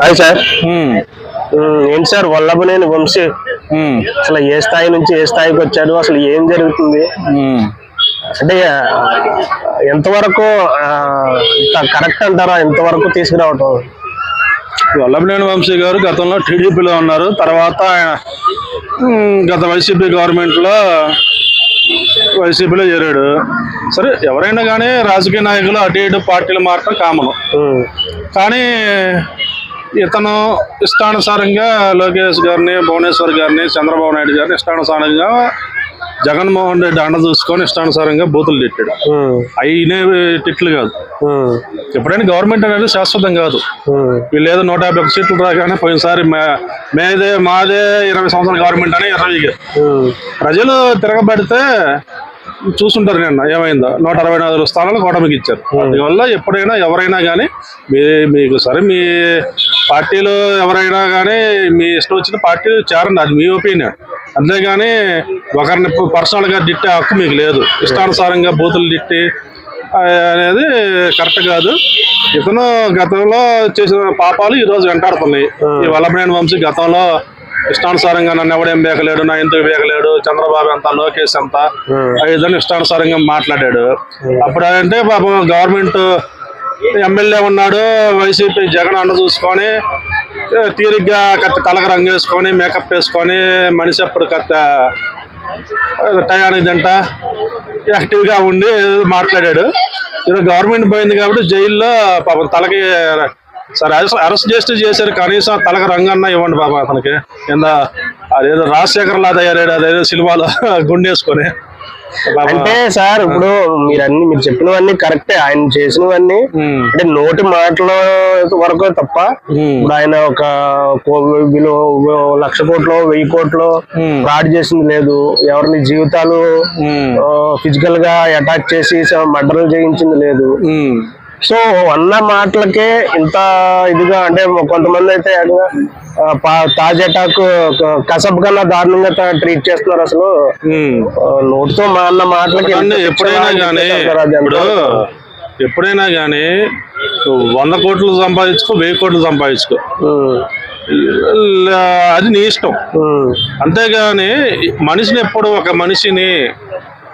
Hi sir. ఏంటి sir Vallabhaneni Vamsi. అసలు ఏ స్థాయి నుంచి ఏ స్థాయికి వచ్చాడు అసలు ఏం జరుగుతుంది. అంటే ఎంతవరకు కరెక్ట్ అంటారా? ఎంతవరకు తీసుకురావటం? వల్లభనేని వంశీ గారు గతంలో టీడీపీలో ఉన్నారు. తర్వాత ఆయన, గత వైసీపీ గవర్నమెంట్లో వైసీపీలో చేరాడు. సరే ఎవరైనా కానీ రాజకీయ నాయకులు అటు ఇటు పార్టీలు మారటం కామన్. కానీ ఇతను ఇష్టానుసారంగా లోకేష్ గారిని భువనేశ్వర్ గారిని చంద్రబాబు నాయుడు గారిని ఇష్టానుసారంగా జగన్మోహన్ రెడ్డి అండ చూసుకొని ఇష్టానుసారంగా బూతులు తిట్టాడు. అయినే తిట్లు కాదు. ఎప్పుడైనా గవర్నమెంట్ అనేది శాశ్వతం కాదు. వీళ్ళు ఏదో నూట యాభై సీట్లు రాగానే పోయినసారి మేదే మాదే ఇరవై సంవత్సరాల గవర్నమెంట్ అని ఇరవై ప్రజలు తిరగబడితే చూస్తుంటారు నిన్న ఏమైందో. నూట అరవై నాలుగు స్థానాలు కూటమికి ఇచ్చారు అందువల్ల ఎప్పుడైనా ఎవరైనా కానీ మీ మీకు సరే మీ పార్టీలో ఎవరైనా కానీ మీ ఇష్టం వచ్చిన పార్టీ చేరండి. అది మీ ఒపీనియన్. అంతేగాని ఒకరిని పర్సనల్గా తిట్టే హక్కు మీకు లేదు. ఇష్టానుసారంగా బూతులు తిట్టి అనేది కరెక్ట్ కాదు. ఇతను గతంలో చేసిన పాపాలు ఈ రోజు వెంటాడుతున్నాయి. ఈ వల్లభనేని వంశీ గతంలో ఇష్టానుసారంగా నన్ను ఎవడేం బేకలేడు నా ఎందుకు బేకలేడు చంద్రబాబు ఎంత లోకేష్ ఎంత ఇదని ఇష్టానుసారంగా మాట్లాడాడు. అప్పుడు అంటే పాపం గవర్నమెంట్ ఎమ్మెల్యే ఉన్నాడు వైసీపీ జగన్ అన్న చూసుకొని తీరిగ్గా కత్త తలకు రంగు వేసుకొని మేకప్ వేసుకొని మనిషి అప్పుడు కత్త టయానికి తింట యాక్టివ్గా ఉండి మాట్లాడాడు. ఈరోజు గవర్నమెంట్ పోయింది కాబట్టి జైల్లో పాపం తలకి సరే అరెస్ట్ అరెస్ట్ చేస్తే చేశారు కనీసం తలకు రంగన్న ఇవ్వండి పాపం అతనికి. కింద అదేదో రాజశేఖర్ లా తయారాడు అదేదో సినిమాలో గుండేసుకొని అంటే సార్ ఇప్పుడు మీరు అన్ని మీరు చెప్పినవన్నీ కరెక్టే. ఆయన చేసినవన్నీ అంటే నోటి మాటల వరకు తప్ప ఇప్పుడు ఆయన ఒక లక్ష కోట్లు వెయ్యి కోట్లు ఫ్రాడ్ చేసింది లేదు. ఎవరిని జీవితాలు ఫిజికల్గా అటాక్ చేసి మర్డర్లు చేయించింది లేదు. సో అన్న మాటలకే ఇంత ఇదిగా అంటే కొంతమంది అయితే ఏకంగా, ఆ, పా- తాజ్ అటాక్ కసబ్ కన్నా దారుణంగా ట్రీట్ చేస్తున్నారు అసలు. నోటితో మా అన్న మాటలకి ఎప్పుడైనా కానీ ఇప్పుడు ఎప్పుడైనా కానీ వంద కోట్లు సంపాదించుకో వెయ్యి కోట్లు సంపాదించుకో. అది నీ ఇష్టం. అంతేగాని మనిషిని ఎప్పుడు ఒక మనిషిని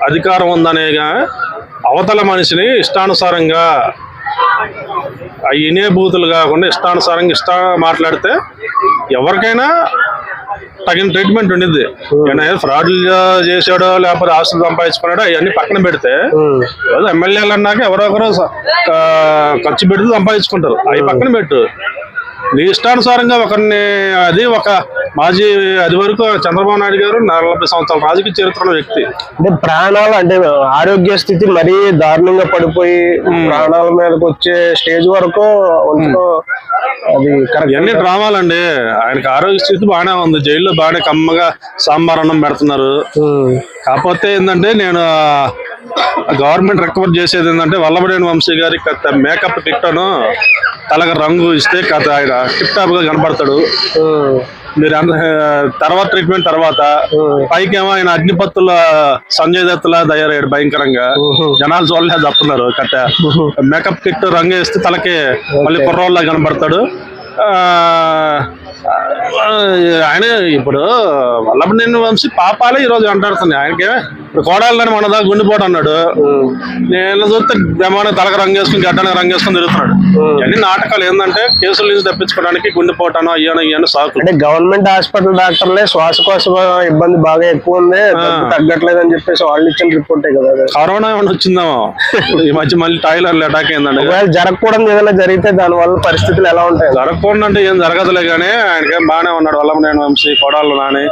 అధికారం ఉందనేగా అవతల మనిషిని ఇష్టానుసారంగా ఆ ఇనే బూతులు కాకుండా ఇష్టానుసారంగా ఇష్ట మాట్లాడితే ఎవరికైనా తగిన ట్రీట్మెంట్ ఉండిద్ది. ఏమైనా ఫ్రాడ్లు చేసాడో లేకపోతే ఆస్తులు సంపాదించుకున్నాడో అవన్నీ పక్కన పెడితే ఎమ్మెల్యేలు అన్నాక ఎవరో ఒకరు ఖర్చు పెడితే సంపాదించుకుంటారు. అవి పక్కన పెట్టు. నీ ఇష్టానుసారంగా ఒకరిని అది ఒక మాజీ అది వరకు చంద్రబాబు నాయుడు గారు నలభై సంవత్సరాల రాజకీయ చరిత్ర ఉన్న వ్యక్తి. అంటే ప్రాణాలు అంటే ఆరోగ్య స్థితి మరీ దారుణంగా పడిపోయి ప్రాణాల మీదకి వచ్చే స్టేజ్ వరకు అది ఇవన్నీ డ్రామాలండి. ఆయనకి ఆరోగ్య స్థితి బాగానే ఉంది. జైల్లో బాగానే కమ్మగా సాంబార్ అన్నం పెడుతున్నారు. కాకపోతే ఏంటంటే నేను గవర్నమెంట్ రికవర్ చేసేది ఏంటంటే వల్లభనేని వంశీ గారి కథ మేకప్ కిట్టను తలకి రంగు ఇస్తే కథ ఆయన టిప్ టాప్గా కనపడతాడు మీరు తర్వాత ట్రీట్మెంట్ తర్వాత ఉమ్, పైకేమో ఆయన అగ్నిపత్తుల సంజయ్ దత్తులా తయారయ్యాడు భయంకరంగా. జనాలు చూడలేదు తప్పున్నారు కట్ట. మేకప్ కిట్ రంగు వేస్తే తలకి మళ్ళీ కుర్రోళ్ళ కనబడతాడు. ఆయన ఇప్పుడు వల్లభనేని వంశీ పాపాలే ఈరోజు అంటాడుతుంది ఆయనకి ఇప్పుడు కోడాలని మన దాకా గుండెపోటు అన్నాడు. నేను చూస్తే బ్రహ్మాండ తలక రంగు వేసుకుని గడ్డన రంగు వేసుకుని తిరుగుతున్నాడు. ఇవన్నీ నాటకాలు ఏంటంటే కేసుల నుంచి తప్పించుకోవడానికి గుండెపోటాను అయ్యాను అయ్యాను సాకు అంటే గవర్నమెంట్ హాస్పిటల్ డాక్టర్లే శ్వాసకోశ ఇబ్బంది బాగా ఎక్కువ ఉంది తగ్గట్లేదు అని చెప్పేసి వాళ్ళు ఇచ్చిన రిపోర్టే కదా. కరోనా ఏమైనా వచ్చిందేమో? ఈ మధ్య మళ్ళీ టైలర్లు అటాక్ ఒకవేళ జరగకూడదు ఏదైనా జరిగితే దాని వల్ల పరిస్థితులు ఎలా ఉంటాయి? జరగకుండా అంటే ఏం జరగదులే కానీ ఆయనకేం బాగానే ఉన్నాడు. వల్లభనేని వంశీ కోడాళ్ళు నాని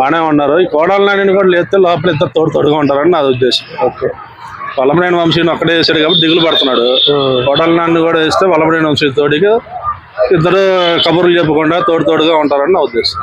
బాగానే ఉన్నారు. ఈ కోడాళ్ళ నాని కూడా లేస్తే లోపల ఇద్దరు తోడు తోడుగా ఉంటారని నా ఉద్దేశం. ఓకే. వల్లభనేని వంశీని ఒక్కడే వేసాడు కాబట్టి దిగులు పడుతున్నాడు. కోడాళ్ళ నాని కూడా వేస్తే వల్లభనేని వంశీ తోడిగా ఇద్దరు కబుర్లు చెప్పకుండా తోడు తోడుగా ఉంటారని నా ఉద్దేశం.